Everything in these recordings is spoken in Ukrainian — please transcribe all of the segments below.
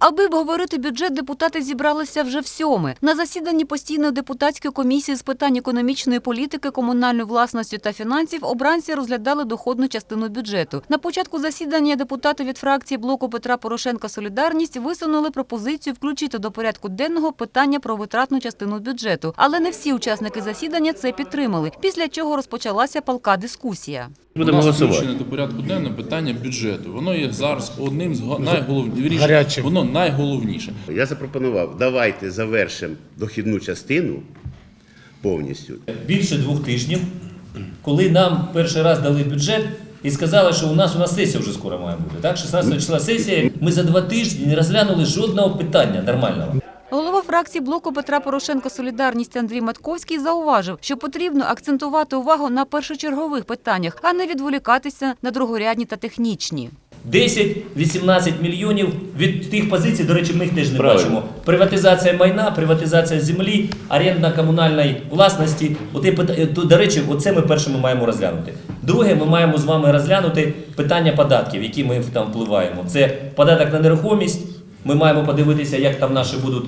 Аби обговорити бюджет, депутати зібралися вже в сьоме. На засіданні постійної депутатської комісії з питань економічної політики, комунальної власності та фінансів обранці розглядали доходну частину бюджету. На початку засідання депутати від фракції блоку Петра Порошенка Солідарність висунули пропозицію включити до порядку денного питання про витратну частину бюджету. Але не всі учасники засідання це підтримали. Після чого розпочалася палка дискусія. Будемо У нас голосувати. включене до порядку денного питання бюджету. Воно є зараз одним з го- найголовніших. Воно найголовніше. Я запропонував, давайте завершимо дохідну частину повністю. більше двох тижнів, коли нам перший раз дали бюджет і сказали, що у нас у нас сесія вже скоро має бути. Так, 16 числа сесія. Ми за два тижні не розглянули жодного питання нормального. Голова фракції блоку Петра Порошенка Солідарність Андрій Матковський зауважив, що потрібно акцентувати увагу на першочергових питаннях, а не відволікатися на другорядні та технічні. 10-18 мільйонів від тих позицій, до речі, ми їх теж не Правильно. бачимо. Приватизація майна, приватизація землі, орендна комунальної власності. Оте пита- е, до речі, оце ми першими маємо розглянути. Друге, ми маємо з вами розглянути питання податків, які ми там впливаємо. Це податок на нерухомість. Ми маємо подивитися, як там наші будуть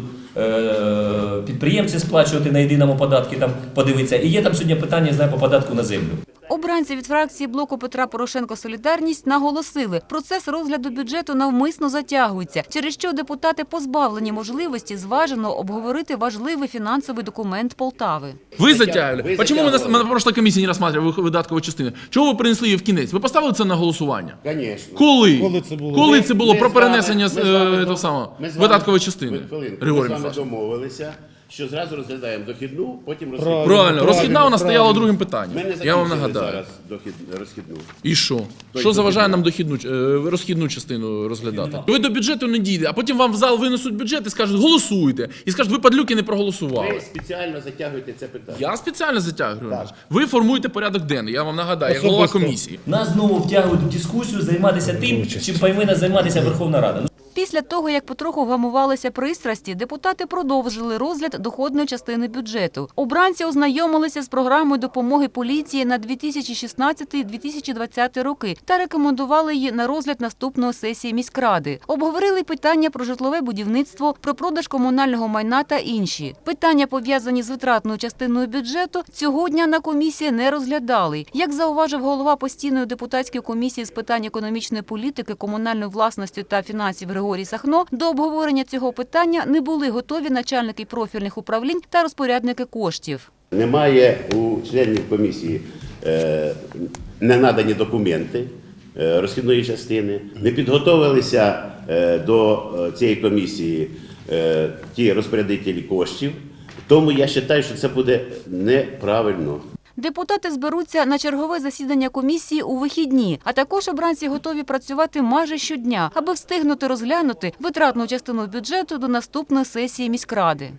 підприємці сплачувати на єдиному податку. Там подивитися. І є там сьогодні питання знаю, по податку на землю. Обранці від фракції блоку Петра Порошенка Солідарність наголосили, процес розгляду бюджету навмисно затягується, через що депутати позбавлені можливості зважено обговорити важливий фінансовий документ Полтави. Вы затягивали. Вы Почему мы на, затягивали. на прошлой комісії не рассматривали вы- видаткові частини? Чого ви принесли її в кінець? Ви поставили це на голосування? Звісно. Коли? Коли це було? Коли Ми- це було ми про з вами- перенесення ми з вами е, дом- того самого ми з вами- видаткової частини? Ви- хвилинку. Григорій Ми з вами Михайлович. домовилися, що зразу розглядаємо дохідну, потім розхідну. Правильно, Правильно, розхідна вона стояла правильно. другим Ми не питанням. Я закінчили вам нагадаю. зараз дохід, розхідну. І що? Що заважає нам дохідну е, розхідну частину розглядати? Ви до бюджету не дійде, а потім вам в зал винесуть бюджет і скажуть голосуйте. І скажуть, ви падлюки не проголосували. Ви спеціально затягуєте це питання. Я спеціально затягую. Ви формуєте порядок денний. Я вам нагадаю, як голова комісії. Нас знову втягують в дискусію, займатися тим, чим повинна займатися Верховна Рада. Після того, як потроху вгамувалися пристрасті, депутати продовжили розгляд доходної частини бюджету. Обранці ознайомилися з програмою допомоги поліції на 2016-2020 роки та рекомендували її на розгляд наступної сесії міськради. Обговорили питання про житлове будівництво, про продаж комунального майна та інші. Питання, пов'язані з витратною частиною бюджету, цього дня на комісії не розглядали. Як зауважив голова постійної депутатської комісії з питань економічної політики, комунальної власності та фінансів Григорій Сахно, до обговорення цього питання не були готові начальники профільних управлінь та розпорядники коштів. Немає у членів комісії е, не надані документи е, розхідної частини, не підготовилися е, до цієї комісії ті розпорядителі коштів. Тому я вважаю, що це буде неправильно. Депутати зберуться на чергове засідання комісії у вихідні, а також обранці готові працювати майже щодня, аби встигнути розглянути витратну частину бюджету до наступної сесії міськради.